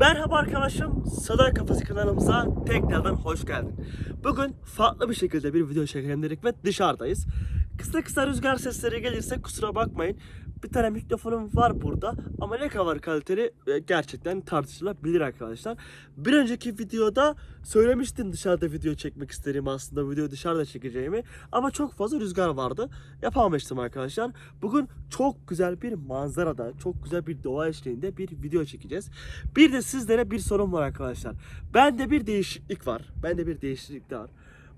Merhaba arkadaşım, Sadar Kafası kanalımıza tekrardan hoş geldin. Bugün farklı bir şekilde bir video çekelim dedik ve dışarıdayız. Kısa kısa rüzgar sesleri gelirse kusura bakmayın. Bir tane mikrofonum var burada ama ne kadar kaliteli e, gerçekten tartışılabilir arkadaşlar. Bir önceki videoda söylemiştim dışarıda video çekmek istediğimi aslında video dışarıda çekeceğimi ama çok fazla rüzgar vardı. Yapamamıştım arkadaşlar. Bugün çok güzel bir manzarada, çok güzel bir doğa eşliğinde bir video çekeceğiz. Bir de sizlere bir sorum var arkadaşlar. Bende bir değişiklik var. Bende bir değişiklik de var.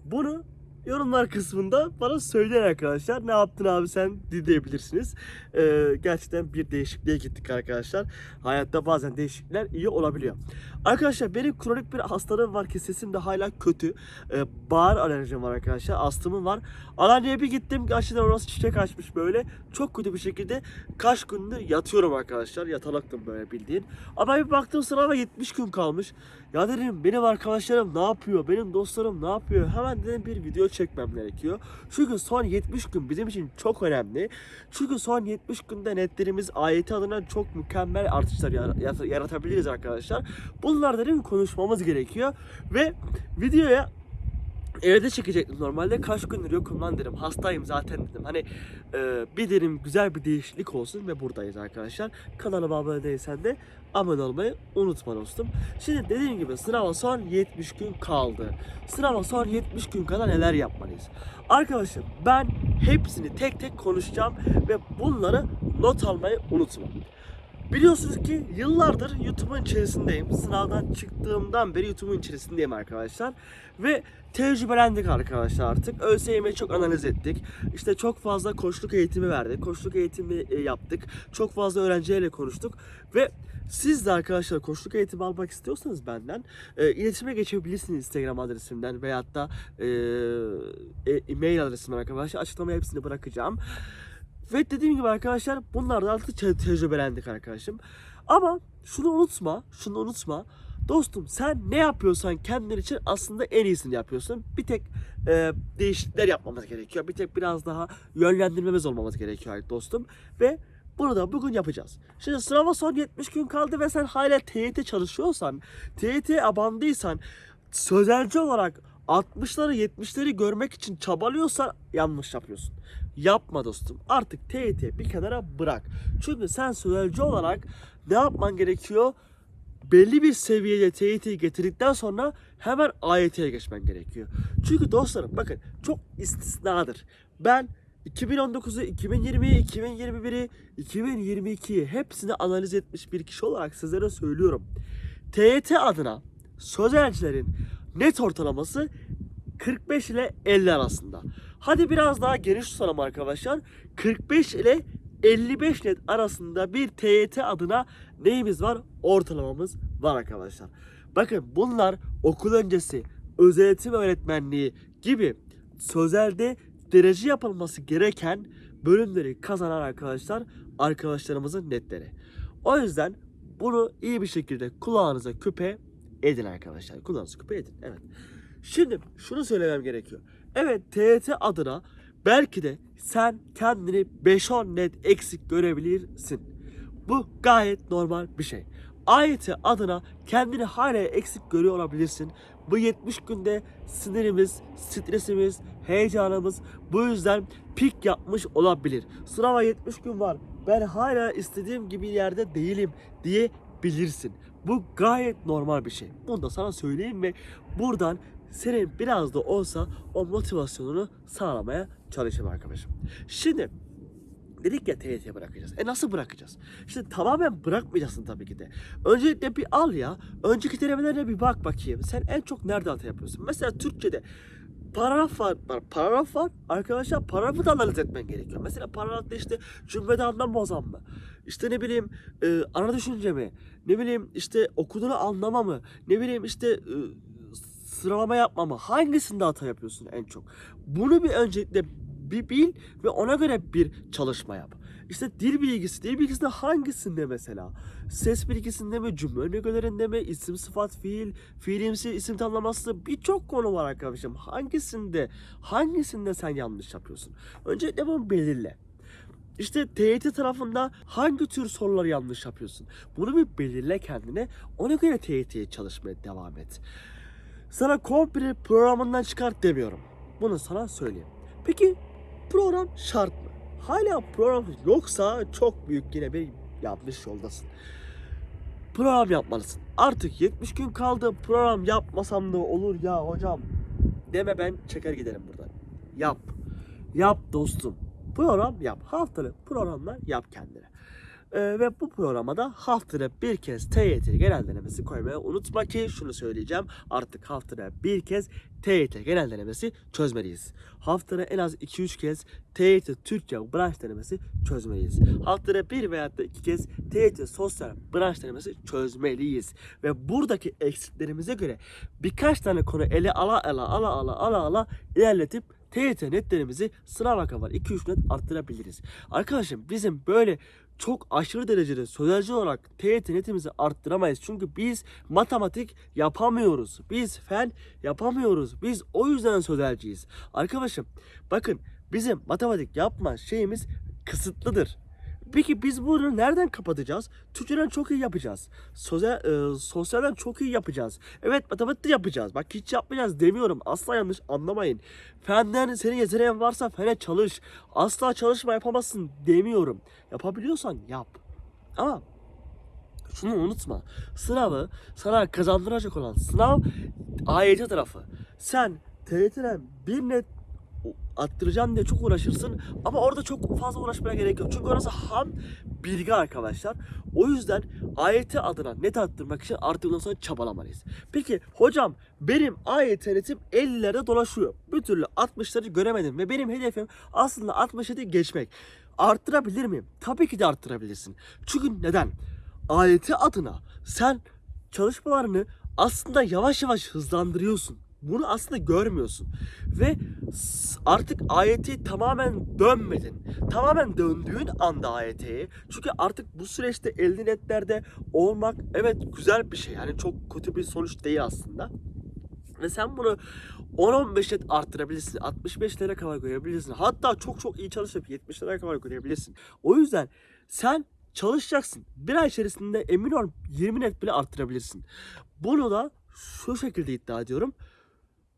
Bunu yorumlar kısmında bana söyleyin arkadaşlar. Ne yaptın abi sen diyebilirsiniz. Ee, gerçekten bir değişikliğe gittik arkadaşlar. Hayatta bazen değişiklikler iyi olabiliyor. Arkadaşlar benim kronik bir hastalığım var ki sesim de hala kötü. Ee, bağır alerjim var arkadaşlar. Astımım var. Alanya'ya bir gittim. Gerçekten orası çiçek açmış böyle. Çok kötü bir şekilde kaç gündür yatıyorum arkadaşlar. Yatalaktım böyle bildiğin. Ama bir baktım sınava 70 gün kalmış. Ya dedim benim arkadaşlarım ne yapıyor? Benim dostlarım ne yapıyor? Hemen dedim bir video çekmem gerekiyor. Çünkü son 70 gün bizim için çok önemli. Çünkü son 70 günde netlerimiz ayeti adına çok mükemmel artışlar yar- yar- yaratabiliriz arkadaşlar. Bunlar dedim konuşmamız gerekiyor. Ve videoya Evde çekecektim normalde. Kaç gündür yokum lan dedim. Hastayım zaten dedim. Hani e, bir dedim güzel bir değişiklik olsun ve buradayız arkadaşlar. Kanalıma abone değilsen de abone olmayı unutma dostum. Şimdi dediğim gibi sınava son 70 gün kaldı. Sınava son 70 gün kadar neler yapmalıyız? Arkadaşlar ben hepsini tek tek konuşacağım ve bunları not almayı unutma Biliyorsunuz ki yıllardır YouTube'un içerisindeyim. Sınavdan çıktığımdan beri YouTube'un içerisindeyim arkadaşlar. Ve tecrübelendik arkadaşlar artık. ÖSYM'yi çok analiz ettik. İşte çok fazla koçluk eğitimi verdik. Koçluk eğitimi e, yaptık. Çok fazla öğrenciyle konuştuk. Ve siz de arkadaşlar koçluk eğitimi almak istiyorsanız benden e, iletişime geçebilirsiniz Instagram adresimden veyahut da e, e, e-mail adresimden arkadaşlar. Açıklamaya hepsini bırakacağım. Ve dediğim gibi arkadaşlar bunlardan artık te- tecrübelendik arkadaşım. Ama şunu unutma, şunu unutma. Dostum sen ne yapıyorsan kendin için aslında en iyisini yapıyorsun. Bir tek e, değişiklikler yapmamız gerekiyor. Bir tek biraz daha yönlendirmemiz olmamız gerekiyor dostum. Ve bunu da bugün yapacağız. Şimdi sınava son 70 gün kaldı ve sen hala TYT çalışıyorsan, TYT'ye abandıysan, sözelci olarak 60'ları 70'leri görmek için çabalıyorsan yanlış yapıyorsun. Yapma dostum. Artık TYT bir kenara bırak. Çünkü sen sözelci olarak ne yapman gerekiyor? Belli bir seviyede TYT'yi getirdikten sonra hemen AYT'ye geçmen gerekiyor. Çünkü dostlarım bakın çok istisnadır. Ben 2019'u, 2020'yi, 2021'i, 2022'yi hepsini analiz etmiş bir kişi olarak sizlere söylüyorum. TYT adına sözelcilerin net ortalaması 45 ile 50 arasında. Hadi biraz daha geniş tutalım arkadaşlar. 45 ile 55 net arasında bir TYT adına neyimiz var? Ortalamamız var arkadaşlar. Bakın bunlar okul öncesi, özel eğitim öğretmenliği gibi sözelde derece yapılması gereken bölümleri kazanan arkadaşlar arkadaşlarımızın netleri. O yüzden bunu iyi bir şekilde kulağınıza küpe edin arkadaşlar. Kulağınıza küpe edin. Evet. Şimdi şunu söylemem gerekiyor. Evet TYT adına belki de sen kendini 5-10 net eksik görebilirsin. Bu gayet normal bir şey. AYT adına kendini hala eksik görüyor olabilirsin. Bu 70 günde sinirimiz, stresimiz, heyecanımız bu yüzden pik yapmış olabilir. Sınava 70 gün var. Ben hala istediğim gibi yerde değilim diyebilirsin. Bu gayet normal bir şey. Bunu da sana söyleyeyim ve buradan senin biraz da olsa o motivasyonunu sağlamaya çalışayım arkadaşım. Şimdi dedik ya TYT bırakacağız. E nasıl bırakacağız? İşte tamamen bırakmayacaksın tabii ki de. Öncelikle bir al ya. Önceki denemelerine bir bak bakayım. Sen en çok nerede hata yapıyorsun? Mesela Türkçe'de paragraf var, paragraf var. Arkadaşlar paragrafı da analiz etmen gerekiyor. Mesela paragrafta işte cümlede anlam bozan mı? İşte ne bileyim e, ana düşünce mi? Ne bileyim işte okuduğunu anlama mı? Ne bileyim işte e, sıralama yapma mı? Hangisinde hata yapıyorsun en çok? Bunu bir öncelikle bir bil ve ona göre bir çalışma yap. İşte dil bilgisi, dil bilgisinde hangisinde mesela? Ses bilgisinde mi, cümle ögelerinde mi, isim, sıfat, fiil, fiilimsi, isim tanımlaması birçok konu var arkadaşım. Hangisinde, hangisinde sen yanlış yapıyorsun? Öncelikle bunu belirle. işte TYT tarafında hangi tür soruları yanlış yapıyorsun? Bunu bir belirle kendine. Ona göre TYT'ye çalışmaya devam et. Sana komple programından çıkart demiyorum. Bunu sana söyleyeyim. Peki program şart mı? Hala program yoksa çok büyük yine bir yanlış yoldasın. Program yapmalısın. Artık 70 gün kaldı program yapmasam da olur ya hocam deme ben çeker giderim buradan. Yap. Yap dostum. Program yap. Haftalık programlar yap kendine. Ee, ve bu programa da haftada bir kez TYT genel denemesi koymayı unutma ki şunu söyleyeceğim. Artık haftada bir kez TYT genel denemesi çözmeliyiz. Haftada en az 2-3 kez TYT Türkçe branş denemesi çözmeliyiz. Haftada bir veya da iki kez TYT sosyal branş denemesi çözmeliyiz. Ve buradaki eksiklerimize göre birkaç tane konu ele ala ala ala ala ala ala ilerletip TYT netlerimizi sınava kadar 2-3 net arttırabiliriz. Arkadaşım bizim böyle çok aşırı derecede sözelci olarak TYT netimizi arttıramayız. Çünkü biz matematik yapamıyoruz. Biz fen yapamıyoruz. Biz o yüzden sözelciyiz. Arkadaşım bakın bizim matematik yapma şeyimiz kısıtlıdır. Peki biz bunu nereden kapatacağız? Türkçeden çok iyi yapacağız. Sosyal, e, sosyalden çok iyi yapacağız. Evet matematik de yapacağız. Bak hiç yapmayacağız demiyorum. Asla yanlış anlamayın. Fenden senin yeteneğin varsa fene çalış. Asla çalışma yapamazsın demiyorum. Yapabiliyorsan yap. Ama şunu unutma. Sınavı sana kazandıracak olan sınav AYT tarafı. Sen TYT'den bir net attıracağım diye çok uğraşırsın ama orada çok fazla uğraşmaya gerek yok. Çünkü orası ham bilgi arkadaşlar. O yüzden AYT adına net attırmak için artık ondan sonra çabalamalıyız. Peki hocam benim AYT netim 50'lerde dolaşıyor. Bir türlü 60'ları göremedim ve benim hedefim aslında 67 geçmek. Arttırabilir miyim? Tabii ki de arttırabilirsin. Çünkü neden? AYT adına sen çalışmalarını aslında yavaş yavaş hızlandırıyorsun. Bunu aslında görmüyorsun. Ve artık AYT'ye tamamen dönmedin. Tamamen döndüğün anda AYT'ye. Çünkü artık bu süreçte 50 netlerde olmak evet güzel bir şey. Yani çok kötü bir sonuç değil aslında. Ve sen bunu 10-15 net arttırabilirsin. 65'lere kadar görebilirsin. Hatta çok çok iyi çalışıp 70'lere kadar görebilirsin. O yüzden sen çalışacaksın. Bir ay içerisinde emin ol 20 net bile arttırabilirsin. Bunu da şu şekilde iddia ediyorum.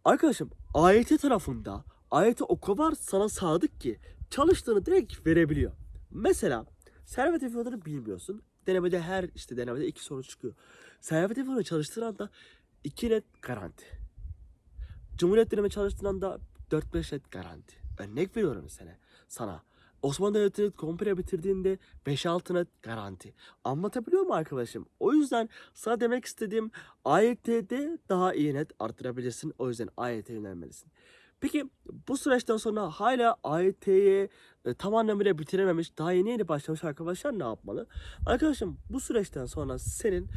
Arkadaşım AYT tarafında AYT o kadar sana sadık ki çalıştığını direkt verebiliyor. Mesela servet fiyatını bilmiyorsun. Denemede her işte denemede iki soru çıkıyor. Servet fiyatını çalıştığın anda 2 net garanti. Cumhuriyet dönemi çalıştığın anda 4-5 net garanti. Örnek veriyorum sana. sana. Osmanlı Devleti'ni komple bitirdiğinde 5-6 net garanti. Anlatabiliyor mu arkadaşım? O yüzden sana demek istediğim AYT'de daha iyi net artırabilirsin. O yüzden AYT'ye yönelmelisin. Peki bu süreçten sonra hala AYT'ye e, tam anlamıyla bitirememiş, daha yeni yeni başlamış arkadaşlar ne yapmalı? Arkadaşım bu süreçten sonra senin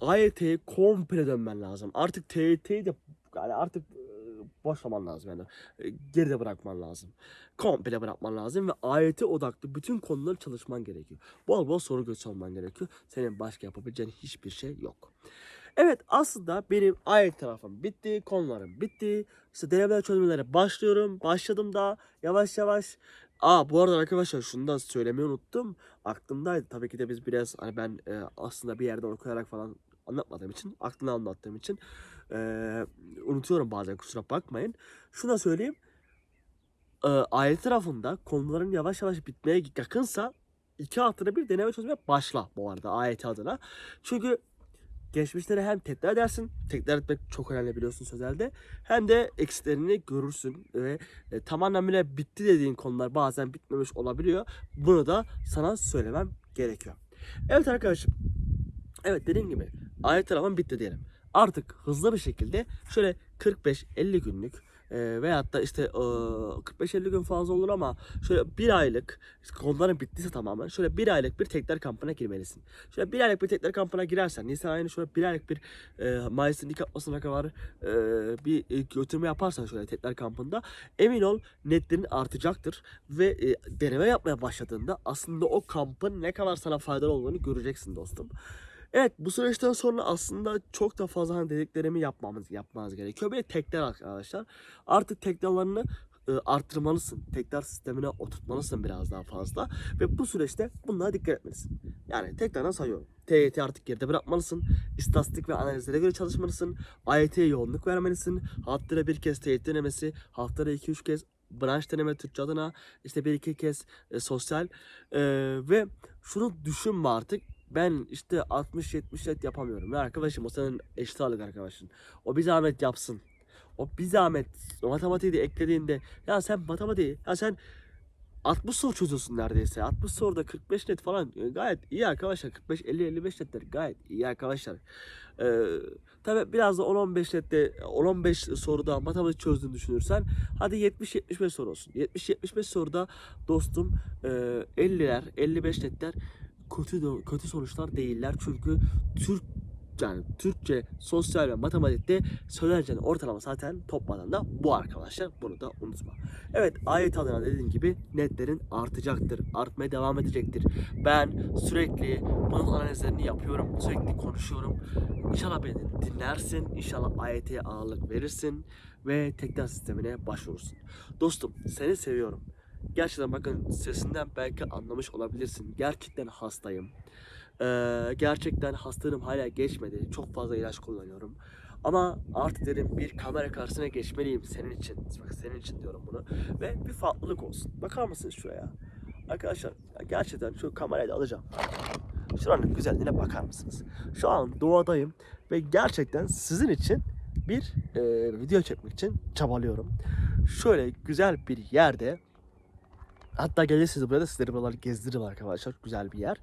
AYT'ye komple dönmen lazım. Artık TYT'yi de yani artık e, boşlaman lazım yani. E, Geride bırakman lazım. Komple bırakman lazım ve AYT odaklı bütün konuları çalışman gerekiyor. Bol bol soru göstermen gerekiyor. Senin başka yapabileceğin hiçbir şey yok. Evet aslında benim AYT tarafım bitti, konularım bitti. İşte denemeler çözümlere başlıyorum. Başladım da yavaş yavaş. Aa bu arada arkadaşlar şunu da söylemeyi unuttum. Aklımdaydı. Tabii ki de biz biraz hani ben e, aslında bir yerden okuyarak falan anlatmadığım için, aklını anlattığım için e, unutuyorum bazen kusura bakmayın. Şunu da söyleyeyim. E, AYT tarafında konuların yavaş yavaş bitmeye yakınsa iki haftada bir deneme çözmeye başla bu arada AYT adına. Çünkü geçmişleri hem tekrar edersin. Tekrar etmek çok önemli biliyorsun sözelde. Hem de eksilerini görürsün ve e, tam anlamıyla bitti dediğin konular bazen bitmemiş olabiliyor. Bunu da sana söylemem gerekiyor. Evet arkadaşım. Evet dediğim gibi ayet tarafım bitti diyelim. Artık hızlı bir şekilde şöyle 45-50 günlük e, veyahut da işte e, 45-50 gün fazla olur ama şöyle bir aylık konuların bittiyse tamamen şöyle bir aylık bir tekrar kampına girmelisin. Şöyle bir aylık bir tekrar kampına girersen Nisan ayını şöyle bir aylık bir e, Mayıs'ın ilk atmasına kadar e, bir e, götürme yaparsan şöyle tekrar kampında emin ol netlerin artacaktır ve e, deneme yapmaya başladığında aslında o kampın ne kadar sana faydalı olduğunu göreceksin dostum. Evet bu süreçten sonra aslında çok da fazla hani dediklerimi yapmamız yapmanız gerekiyor. Bir tekrar arkadaşlar. Artık tekrarlarını e, arttırmalısın. Tekrar sistemine oturtmalısın biraz daha fazla. Ve bu süreçte bunlara dikkat etmelisin. Yani tekrardan sayıyorum. TYT artık geride bırakmalısın. İstatistik ve analizlere göre çalışmalısın. AYT'ye yoğunluk vermelisin. Haftada bir kez TYT denemesi, haftada 2-3 kez branş deneme Türkçe adına, işte bir iki kez e, sosyal E, ve şunu düşünme artık ben işte 60-70 net yapamıyorum. Ya arkadaşım o senin eşit ağırlık arkadaşın. O bir zahmet yapsın. O bir zahmet o matematiği de eklediğinde ya sen matematiği ya sen 60 soru çözüyorsun neredeyse. 60 soruda 45 net falan e, gayet iyi arkadaşlar. 45 50 55 netler gayet iyi arkadaşlar. Ee, tabii biraz da 10 15 nette 10 15 soruda matematik çözdüğünü düşünürsen hadi 70 75 soru olsun. 70 75 soruda dostum e, 50'ler 55 netler kötü kötü sonuçlar değiller. Çünkü Türk yani Türkçe, sosyal ve matematikte söyleneceğin ortalama zaten toplamda da bu arkadaşlar. Bunu da unutma. Evet ayet adına dediğim gibi netlerin artacaktır. Artmaya devam edecektir. Ben sürekli bunun analizlerini yapıyorum. Sürekli konuşuyorum. İnşallah beni dinlersin. İnşallah ayete ağırlık verirsin. Ve tekrar sistemine başvurursun. Dostum seni seviyorum. Gerçekten bakın sesinden belki anlamış olabilirsin. Gerçekten hastayım. Ee, gerçekten hastalığım hala geçmedi. Çok fazla ilaç kullanıyorum. Ama artık dedim bir kamera karşısına geçmeliyim senin için. Bak senin için diyorum bunu. Ve bir farklılık olsun. Bakar mısınız şuraya? Arkadaşlar gerçekten şu kamerayı da alacağım. Şuranın güzelliğine bakar mısınız? Şu an doğadayım ve gerçekten sizin için bir e, video çekmek için çabalıyorum. Şöyle güzel bir yerde Hatta gelirsiniz buraya da sizleri buraları gezdiririm arkadaşlar. Güzel bir yer.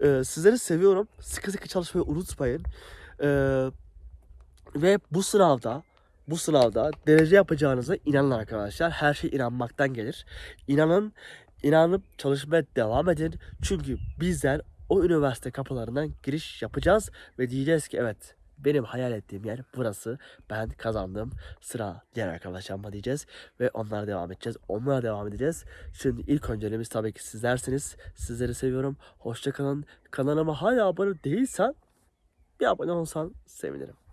Ee, sizleri seviyorum. Sıkı sıkı çalışmayı unutmayın. Ee, ve bu sınavda bu sınavda derece yapacağınıza inanın arkadaşlar. Her şey inanmaktan gelir. İnanın, inanıp çalışmaya devam edin. Çünkü bizler o üniversite kapılarından giriş yapacağız ve diyeceğiz ki evet benim hayal ettiğim yer burası. Ben kazandım. Sıra diğer arkadaşlarıma diyeceğiz ve onlara devam edeceğiz. Onlara devam edeceğiz. Şimdi ilk önceliğimiz tabii ki sizlersiniz. Sizleri seviyorum. Hoşçakalın. Kanalıma hala abone değilsen bir abone olsan sevinirim.